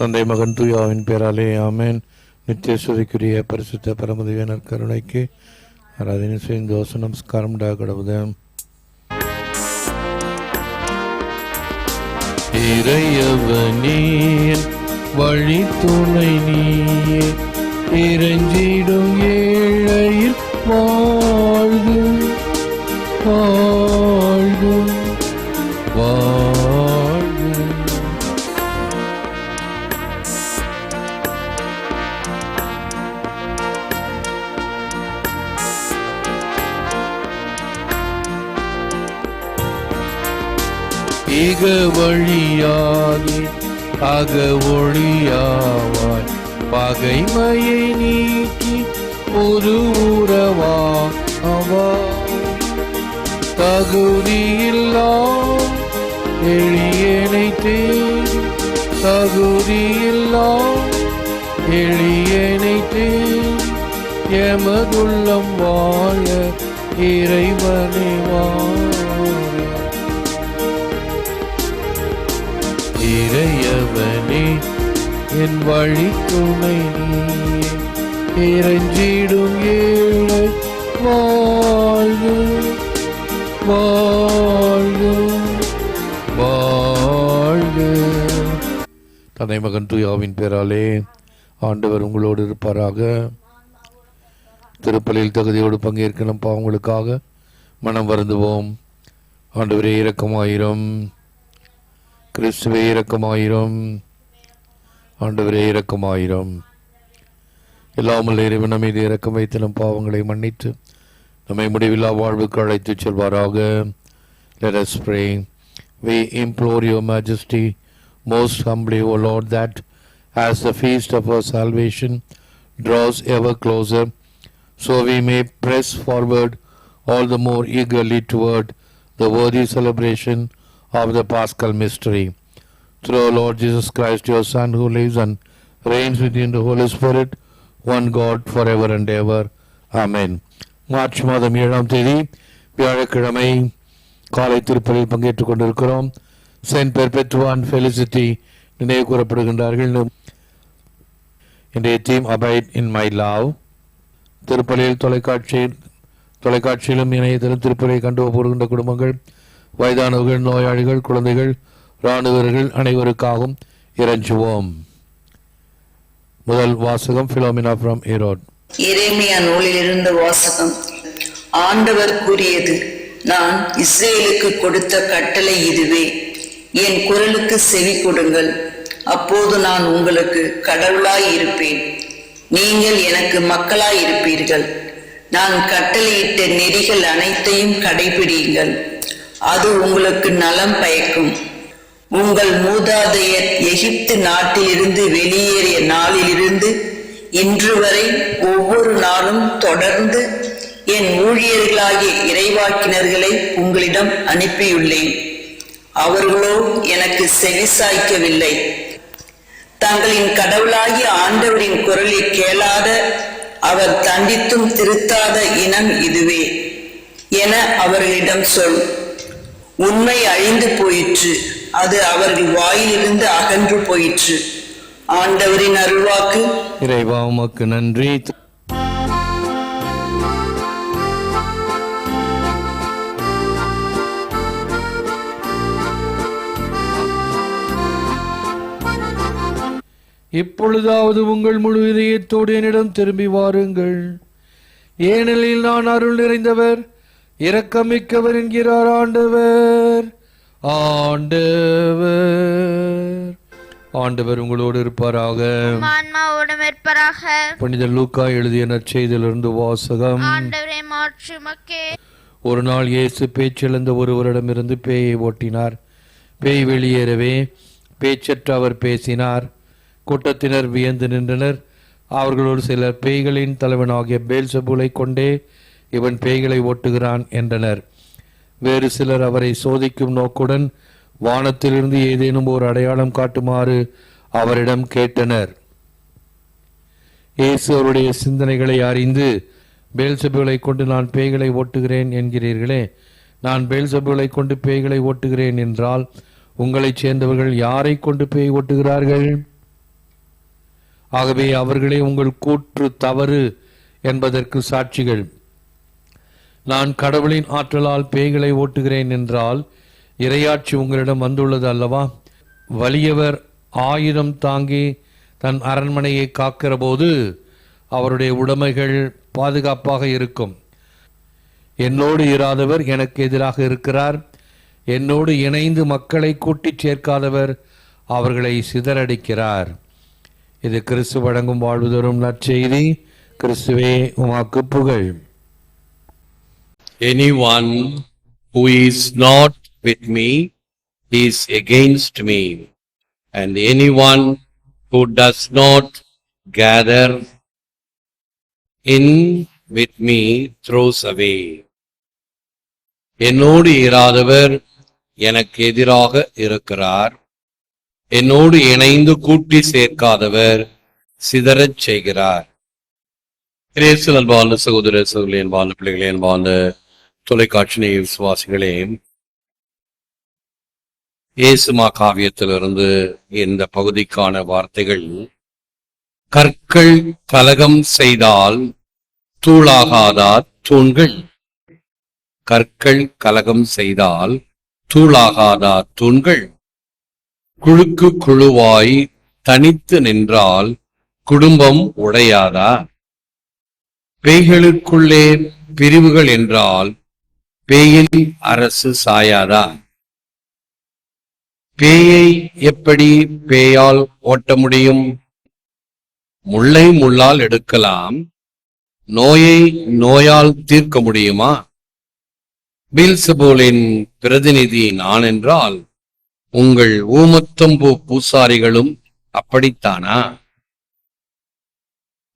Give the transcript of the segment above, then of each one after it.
தந்தை மகன் தூயாவின் பேராலே ஆமேன். நித்திய பரிசுத்த பரமதிவியனர் கருணைக்கு ஆராதனை செய்து தோச நமஸ்காரம் டா கடவுதம் வழி துணை நீயே இறைஞ்சிடும் ஏழையில் வாழ்கு வாழ்கு இக வழியாகி அக ஒளியாவாய் பகைமையை நீக்கி ஒரு உறவா அவா தகுதியில்லா எளியனை தேடி தகுதியில்லா எளியனை தேடி எமதுள்ளம் வாழ இறைவனை வாழ என் வழி துணை இறைஞ்சிடும் ஏழை வாழ்க வாழ்வு வாழ்வு தந்தை மகன் துயாவின் பேராலே ஆண்டவர் உங்களோடு இருப்பாராக. திருப்பலியில் தகுதியோடு பங்கேற்கணும் பாவங்களுக்காக மனம் வருந்துவோம். ஆண்டவரே இரக்கமாயிரம். கிறிஸ்துவே இரக்கமாயிரம். ஆண்டவரே இரக்கமாயிரம் எல்லாமல் இறைவன் நம்மை இரக்கம் வைத்து நம் பாவங்களை மன்னித்து நம்மை முடிவில்லா வாழ்வுக்கு அழைத்துச் செல்வாராக Let us pray. We implore your majesty most humbly, O Lord, that as the feast of our salvation draws ever closer, so we may press forward all the more eagerly toward the worthy celebration of the Paschal mystery. Through our Lord Jesus Christ, your Son, who lives and reigns with you in the Holy Spirit, one God forever and ever. Amen. March மாதம் ஏழாம் தேதி வியாழக்கிழமை காலை திருப்பலில் பங்கேற்றுக் கொண்டிருக்கிறோம் send பெர்பெத்துவான் felicity நினைவு கூறப்படுகின்றார்கள் இன்றைய theme abide in my love திருப்பலியில் தொலைக்காட்சியில் தொலைக்காட்சியிலும் இணையத்திலும் திருப்பலியை கண்டு போடுகின்ற குடும்பங்கள் வயதானவர்கள் நோயாளிகள் குழந்தைகள் இராணுவர்கள் அனைவருக்காகவும் இறைஞ்சுவோம். முதல் வாசகம் பிலோமினா ஃப்ரம் ஈரோட் நூலில் இருந்த வாசகம். ஆண்டவர் கூறியது நான் இஸ்ரேலுக்கு கொடுத்த கட்டளை இதுவே. என் குரலுக்கு செவி கொடுங்கள். அப்போது நான் உங்களுக்கு கடவுளாய் இருப்பேன். நீங்கள் எனக்கு மக்களாய் இருப்பீர்கள். நான் கட்டளையிட்ட நெறிகள் அனைத்தையும் கடைபிடியுங்கள். அது உங்களுக்கு நலம் பயக்கும். உங்கள் மூதாதையர் எகிப்து நாட்டிலிருந்து வெளியேறிய நாளிலிருந்து இன்று வரை ஒவ்வொரு நாளும் தொடர்ந்து என் ஊழியர்களாகிய இறைவாக்கினர்களை உங்களிடம் அனுப்பியுள்ளேன். அவர்களோ எனக்கு செவிசாய்க்கவில்லை தங்களின் கடவுளாகிய ஆண்டவரின் குரலை கேளாத அவர் தண்டித்தும் திருத்தாத இனம் இதுவே என அவர்களிடம் சொல். உண்மை அழிந்து போயிற்று. அது அவர்கள் வாயிலிருந்து அகன்று போயிற்று. ஆண்டவரின் அருள்வாக்கு. இறைவா உமக்கு நன்றி. இப்பொழுதாவது உங்கள் முழு இதயத்தோடு என்னிடம் திரும்பி வாருங்கள். ஏனெனில் நான் அருள் நிறைந்தவர் இரக்கமிக்கவர் என்கிறார் ஆண்டவர். ஆண்டவர். ஆண்டவர் உங்களோடு இருப்பாராக. ஆன்மாவோடும் இருப்பராக புனித லூக்கா எழுதிய நற்செய்தியிலிருந்து வாசகம். ஆண்டவரை மாற்றி மக்கே ஒரு நாள் இயேசு பேச்சிழந்த ஒருவரிடமிருந்து பேயை ஓட்டினார். பேய் வெளியேறவே பேச்சற்ற அவர் பேசினார். கூட்டத்தினர் வியந்து நின்றனர். அவர்களோடு சிலர் பேய்களின் தலைவனாகிய பேல்சபூலை கொண்டே இவன் பேய்களை ஓட்டுகிறான் என்றனர். வேறு சிலர் அவரை சோதிக்கும் நோக்குடன் வானத்திலிருந்து ஏதேனும் ஒரு அடையாளம் காட்டுமாறு அவரிடம் கேட்டனர். இயேசு அவருடைய சிந்தனைகளை அறிந்து பேல்சபுகளை கொண்டு நான் பேய்களை ஓட்டுகிறேன் என்கிறீர்களே. நான் பேல்சபுகளை கொண்டு பேய்களை ஓட்டுகிறேன் என்றால் உங்களைச் சேர்ந்தவர்கள் யாரை கொண்டு பேய் ஓட்டுகிறார்கள்? ஆகவே அவர்களே உங்கள் கூற்று தவறு என்பதற்கு சாட்சிகள். நான் கடவுளின் ஆற்றலால் பேய்களை ஓட்டுகிறேன் என்றால் இரையாட்சி உங்களிடம் வந்துள்ளது அல்லவா? வலியவர் ஆயுதம் தாங்கி தன் அரண்மனையை காக்கிற போது அவருடைய உடைமைகள் பாதுகாப்பாக இருக்கும். என்னோடு இராதவர் எனக்கு எதிராக இருக்கிறார். என்னோடு இணைந்து மக்களை கூட்டிச் சேர்க்காதவர் அவர்களை சிதறடிக்கிறார். இது கிறிஸ்து வழங்கும் வாழ்வு தரும் நற்செய்தி. கிறிஸ்துவே உமாக்கு புகழ். Anyone who is not with me is against me, and anyone who does not gather in with me throws away. என்னோடு இராதவர் எனக்கு எதிராக இருக்கிறார். என்னோடு இணைந்து கூட்டி சேர்க்காதவர் சிதறச் செய்கிறார். கிரேசு அன்பான சகோதர சகோதரி அன்பான பிள்ளைகளே அன்பான தொலைக்காட்சி விசுவாசிகளே ஏசுமா காவியத்திலிருந்து இந்த பகுதிக்கான வார்த்தைகள் கற்கள் கலகம் செய்தால் தூளாகாதா தூண்கள்? கற்கள் கலகம் செய்தால் தூளாகாதா தூண்கள்? குழுக்கு குழுவாய் தனித்து நின்றால் குடும்பம் உடையாதா? பேய்களுக்குள்ளே பிரிவுகள் என்றால் பேயில் அரசு சாயாதா? பேயை எப்படி பேயால் ஓட்ட முடியும்? முள்ளை முள்ளால் எடுக்கலாம். நோயை நோயால் தீர்க்க முடியுமா? பீல்சபோலின் பிரதிநிதி நான் என்றால் உங்கள் ஊமத்தம்பூ பூசாரிகளும் அப்படித்தானா?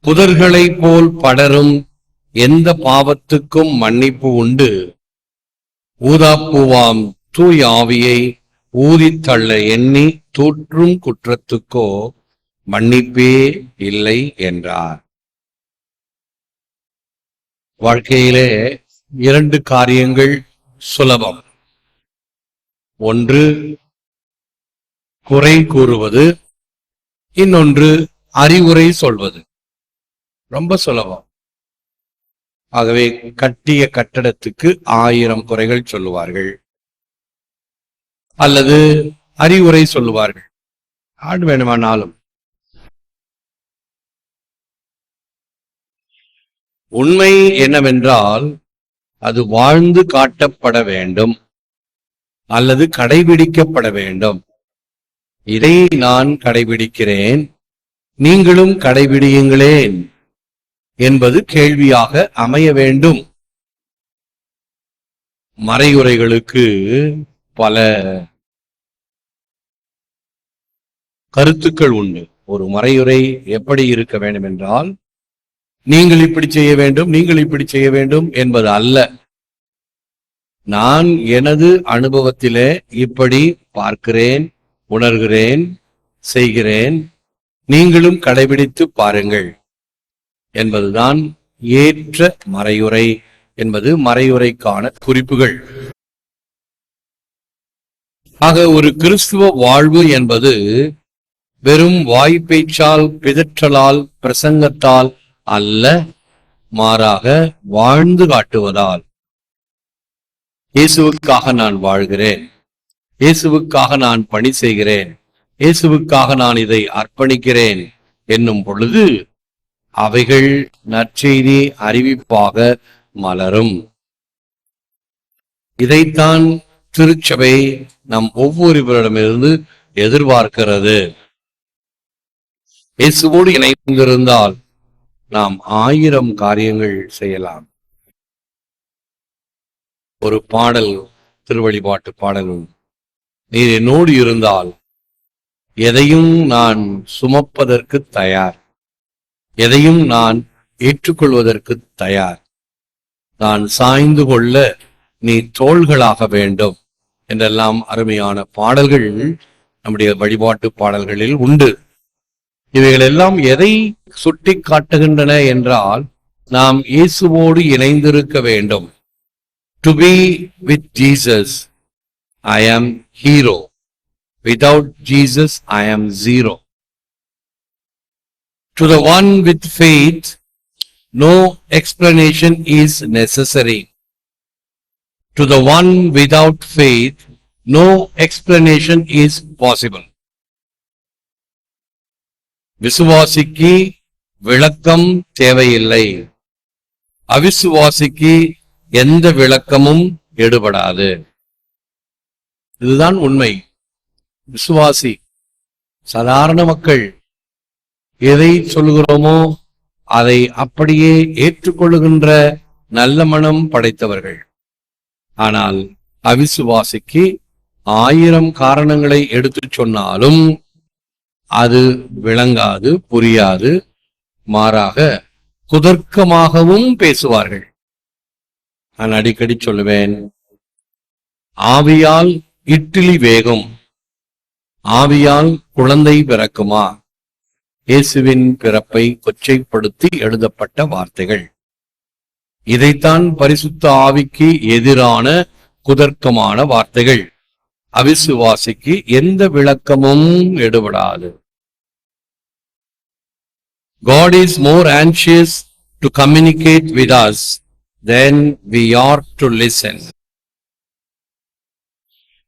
புதர்களைப் போல் படரும் எந்த பாவத்துக்கும் மன்னிப்பு உண்டு. ஊதாப்பூவாம் தூய் ஆவியை ஊதித் தள்ள எண்ணி தூற்றும் குற்றத்துக்கோ மன்னிப்பே இல்லை என்றார். வாழ்க்கையிலே இரண்டு காரியங்கள் சுலபம். ஒன்று குறை கூறுவது. இன்னொன்று அறிவுரை சொல்வது. ரொம்ப சுலபம். ஆகவே கட்டிய கட்டடத்துக்கு ஆயிரம் குறைகள் சொல்லுவார்கள். அல்லது அறிவுரை சொல்லுவார்கள். ஆடு வேணுமானாலும் உண்மை என்னவென்றால் அது வாழ்ந்து காட்டப்பட வேண்டும். அல்லது கடைபிடிக்கப்பட வேண்டும். இதை நான் கடைபிடிக்கிறேன். நீங்களும் கடைபிடியுங்களேன். என்பது கேள்வியாக அமைய வேண்டும். மறையுரைகளுக்கு பல கருத்துக்கள் உண்டு. ஒரு மறையுரை எப்படி இருக்க வேண்டும் என்றால் நீங்கள் இப்படி செய்ய வேண்டும் நீங்கள் இப்படி செய்ய வேண்டும் என்பது அல்ல. நான் எனது அனுபவத்திலே இப்படி பார்க்கிறேன் உணர்கிறேன் செய்கிறேன். நீங்களும் கடைபிடித்து பாருங்கள். என்பதுதான் ஏற்ற மறையுரை என்பது மறையுரைக்கான குறிப்புகள். ஆக ஒரு கிறிஸ்துவ வாழ்வு என்பது வெறும் வாய்ப்பேச்சால் பிதற்றலால் பிரசங்கத்தால் அல்ல மாறாக வாழ்ந்து காட்டுவதால். இயேசுவுக்காக நான் வாழ்கிறேன். இயேசுவுக்காக நான் பணி செய்கிறேன். இயேசுவுக்காக நான் இதை அர்ப்பணிக்கிறேன். என்னும் பொழுது அவைகள் நற்செய்தி அறிவிப்பாக மலரும். இதைத்தான் திருச்சபை நம் ஒவ்வொருவரிடமிருந்து எதிர்பார்க்கிறது. இயேசுவோடு இணைந்திருந்தால் நாம் ஆயிரம் காரியங்கள் செய்யலாம். ஒரு பாடல் திருவழிபாட்டு பாடலும். நீர் என்னோடு இருந்தால் எதையும் நான் சுமப்பதற்கு தயார். எதையும் நான் ஏற்றுக்கொள்வதற்கு தயார். நான் சாய்ந்து கொள்ள நீ தோள்களாக வேண்டும் என்றெல்லாம் அருமையான பாடல்கள் நம்முடைய வழிபாட்டு பாடல்களில் உண்டு. இவைகள் எல்லாம் எதை சுட்டி காட்டுகின்றன என்றால் நாம் இயேசுவோடு இணைந்திருக்க வேண்டும். To be with Jesus I am hero without Jesus I am zero to the one with faith no explanation is necessary to the one without faith no explanation is possible விசுவாசிக்கு விளக்கம் தேவையில்லை அவிசுவாசிக்கு எந்த விளக்கமும் எடுபடாது இதுதான் உண்மை விசுவாசி சாதாரண மக்கள் எதை சொல்லுகிறோமோ அதை அப்படியே ஏற்றுக்கொள்ளுகின்ற நல்ல மனம் படைத்தவர்கள். ஆனால் அவிசுவாசிக்கு ஆயிரம் காரணங்களை எடுத்துச் சொன்னாலும் அது விளங்காது புரியாது மாறாக குதர்க்கமாகவும் பேசுவார்கள். நான் அடிக்கடி சொல்லுவேன் ஆவியால் இட்லி வேகும் ஆவியால் குழந்தை பிறக்குமா? இயேசுவின் பிறப்பை கொச்சைப்படுத்தி எழுதப்பட்ட வார்த்தைகள். இதைத்தான் பரிசுத்த ஆவிக்கு எதிரான குதர்க்கமான வார்த்தைகள். அவிசுவாசிக்கு எந்த விளக்கமும் எடுபடாது. God is more anxious to communicate with us than we are to listen.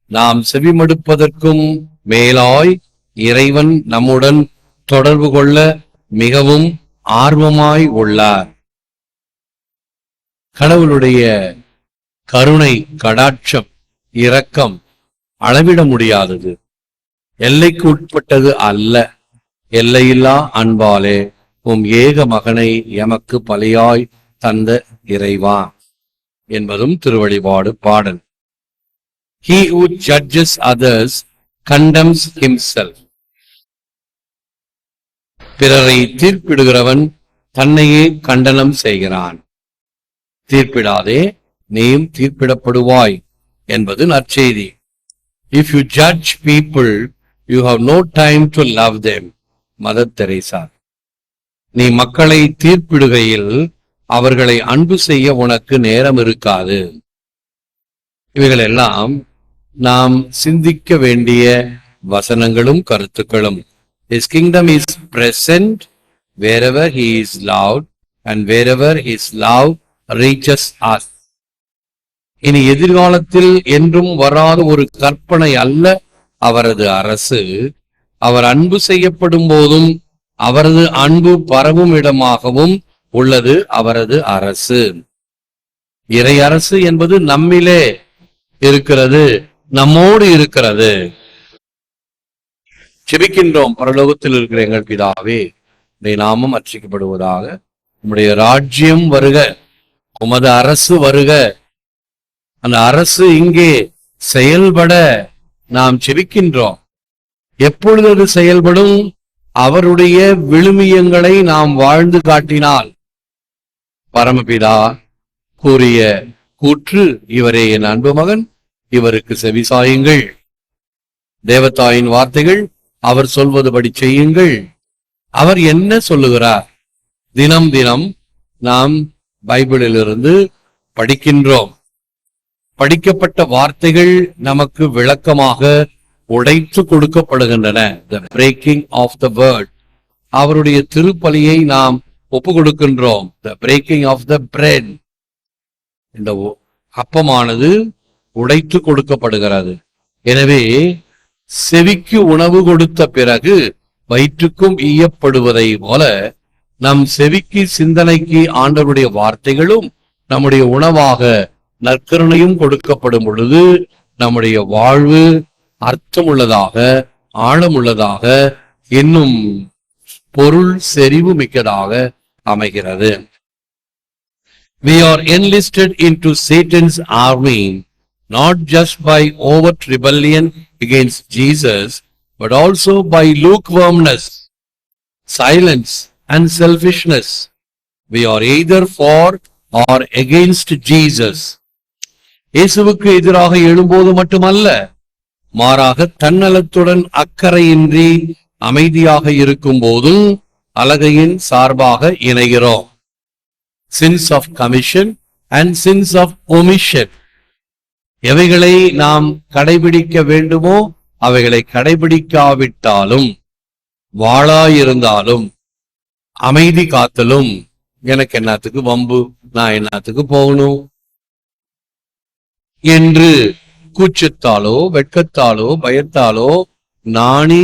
நாம் செவிமடுப்பதற்கும் மேலாய் இறைவன் நம்முடன் தொடர்பு கொள்ள மிகவும் ஆர்வமாய் உள்ளார். கடவுளுடைய கருணை கடாட்சம் இரக்கம் அளவிட முடியாதது. எல்லைக்கு உட்பட்டது அல்ல. எல்லையில்லா அன்பாலே உம் ஏக மகனை எமக்கு பலியாய் தந்த இறைவா என்பதும் திருவழிபாடு பாடல். He who judges others condemns himself. பிறரை தீர்ப்பிடுகிறவன் தன்னையே கண்டனம் செய்கிறான். தீர்ப்பிடாதே நீயும் தீர்ப்பிடப்படுவாய் என்பது நற்செய்தி. If you judge people you have no time to love them Mother Teresa நீ மக்களை தீர்ப்பிடுகையில் அவர்களை அன்பு செய்ய உனக்கு நேரம் இருக்காது. இவைகள் எல்லாம் நாம் சிந்திக்க வேண்டிய வசனங்களும் கருத்துக்களும். His kingdom is present wherever he is loved and wherever his love reaches us. இனி எதிர்காலத்தில் என்றும் வராத ஒரு கற்பனை அல்ல அவரது அரசு. அவர் அன்பு செய்யப்படும் போதும் அவரது அன்பு பரவும் இடமாகவும் உள்ளது அவரது அரசு. இறை அரசு என்பது நம்மிலே இருக்கிறது நம்மோடு இருக்கிறது. செபிக்கின்றோம் பரலோகத்தில் இருக்கிற எங்கள் பிதாவே உடைய நாமம் அர்ச்சிக்கப்படுவதாக. உம்முடைய ராஜ்யம் வருக. உமது அரசு வருக. அந்த அரசு இங்கே செயல்பட நாம் செபிக்கின்றோம் எப்பொழுது அது செயல்படும்? அவருடைய விழுமியங்களை நாம் வாழ்ந்து காட்டினால். பரமபிதா கூறிய கூற்று இவரே என் அன்பு மகன் இவருக்கு செவிசாயுங்கள். தேவதாயின் வார்த்தைகள் அவர் சொல்வதுபடி செய்யுங்கள். அவர் என்ன சொல்லுகிறார்? தினம் தினம் நாம் பைபிளிலிருந்து படிக்கின்றோம். படிக்கப்பட்ட வார்த்தைகள் நமக்கு விளக்கமாக உடைத்து கொடுக்கப்படுகின்றன. The breaking of the word அவருடைய திருப்பலியை நாம் ஒப்பு கொடுக்கின்றோம் the breaking of the bread இந்த அப்பமானது உடைத்து கொடுக்கப்படுகிறது. எனவே செவிக்கு உணவு கொடுத்த பிறகு வயிற்றுக்கும் ஈயப்படுவதை போல நம் செவிக்கு சிந்தனைக்கு ஆண்டவருடைய வார்த்தைகளும் நம்முடைய உணவாக நற்கருணையும் கொடுக்கப்படும் பொழுது நம்முடைய வாழ்வு அர்த்தமுள்ளதாக ஆழமுள்ளதாக இன்னும் பொருள் செறிவு மிக்கதாக அமைகிறது. We are enlisted into Satan's army not just by overt rebellion against Jesus, but also by lukewarmness, silence, and selfishness. We are either for or against Jesus. இயேசுவுக்கு எதிராக எழும்போது மட்டுமல்ல மாறாக தன்னலத்துடன் அக்கறையின்றி அமைதியாக இருக்கும் போதும் அலகையின் சார்பாக இணைகிறோம் sins of commission and sins of omission எவைகளை நாம் கடைபிடிக்க வேண்டுமோ அவைகளை கடைபிடிக்காவிட்டாலும் வாழாயிருந்தாலும் அமைதி காத்தலும் எனக்கு என்னத்துக்கு வம்பு நான் என்னத்துக்கு போகணும்? என்று கூச்சத்தாலோ வெட்கத்தாலோ பயத்தாலோ நாணி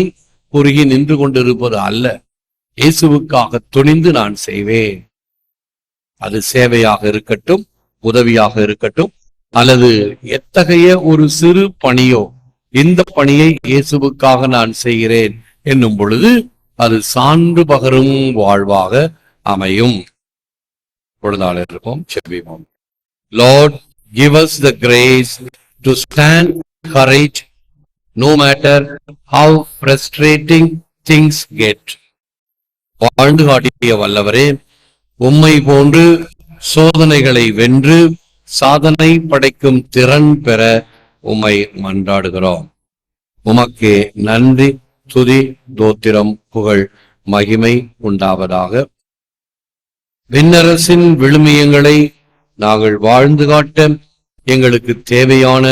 குறுகி நின்று கொண்டிருப்பது அல்ல. இயேசுவுக்காக துணிந்து நான் செய்வேன். அது சேவையாக இருக்கட்டும் உதவியாக இருக்கட்டும் அல்லது எத்தகைய ஒரு சிறு பணியோ இந்த பணியை இயேசுவுக்காக நான் செய்கிறேன் என்னும் பொழுது அது சான்று பகரும் வாழ்வாக அமையும். பொழுதாளர் இருப்போம் செவ்விப்போம் Lord give us the grace to stand courage no matter how frustrating things get வாழ்ந்து காட்டிய வல்லவரே உம்மை போன்று சோதனைகளை வென்று சாதனை படைக்கும் திறன் பெற உம்மை மன்றாடுகிறோம். உமக்கே நன்றி துதி தோத்திரம் புகழ் மகிமை உண்டாவதாக. விண்ணரசின் விழுமியங்களை நாங்கள் வாழ்ந்து காட்ட எங்களுக்கு தேவையான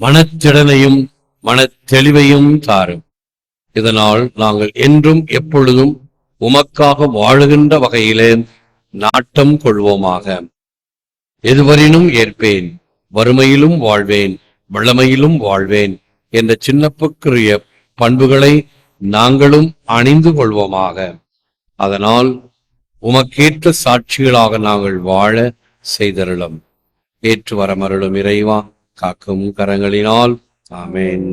மனத்திடனையும் மனத்தெளிவையும் தாரும். இதனால் நாங்கள் என்றும் எப்பொழுதும் உமக்காக வாழுகின்ற வகையிலே நாட்டம் கொள்வோமாக. எதுவரினும் ஏற்பேன் வறுமையிலும் வாழ்வேன் வளமையிலும் வாழ்வேன் என்ற சின்னப்புக்குரிய பண்புகளை நாங்களும் அணிந்து கொள்வோமாக. அதனால் உமக்கேற்ற சாட்சிகளாக நாங்கள் வாழ செய்தருளும். ஏற்று வரமருளும் இறைவா காக்கும் கரங்களினால். ஆமென்.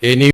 இனி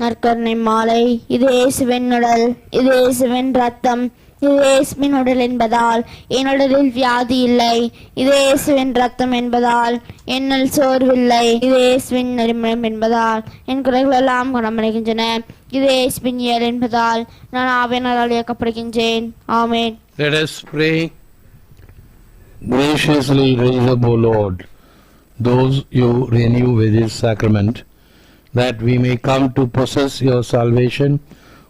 நற்கருணை மாலை. இது இயேசுவின் உடல். இது இயேசுவின் ரத்தம் இது இயேசுவின் உடல் என்பதால் என் உடலில் வியாதி இல்லை. இது இயேசுவின் ரத்தம் என்பதால் என்னில் சோர்வில்லை. இது இயேசுவின் நெறிமுறை என்பதால் என் குறைகள் எல்லாம் குணமடைகின்றன. இது இயேசுவின் இயல் என்பதால் நான் ஆவியனரால் இயக்கப்படுகின்றேன். ஆமென். Let us pray. Graciously raise up, O Lord, those you renew with this sacrament, that we may come to possess your salvation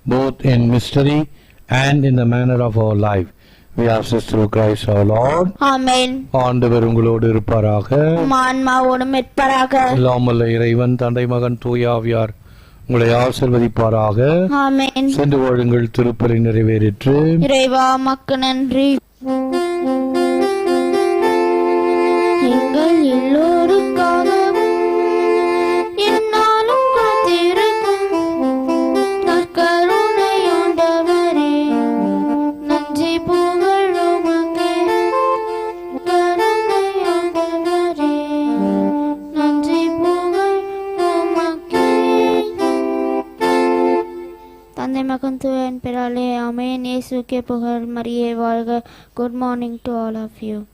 both in mystery and in the manner of our life. We ask this through Christ our Lord. ஆமென் ஆண்டவர் உங்களோடு இருப்பாராக ஆன்மாவோடும் மெட்பராக எல்லாமல்ல இறைவன் தந்தை மகன் தூயாவியார் உங்களை ஆசிர்வதிப்பாராக ஆமென் சென்று வாழுங்கள் திருப்பலி நிறைவேறிற்று இறைவா மக்கு நன்றி Good morning to all of you.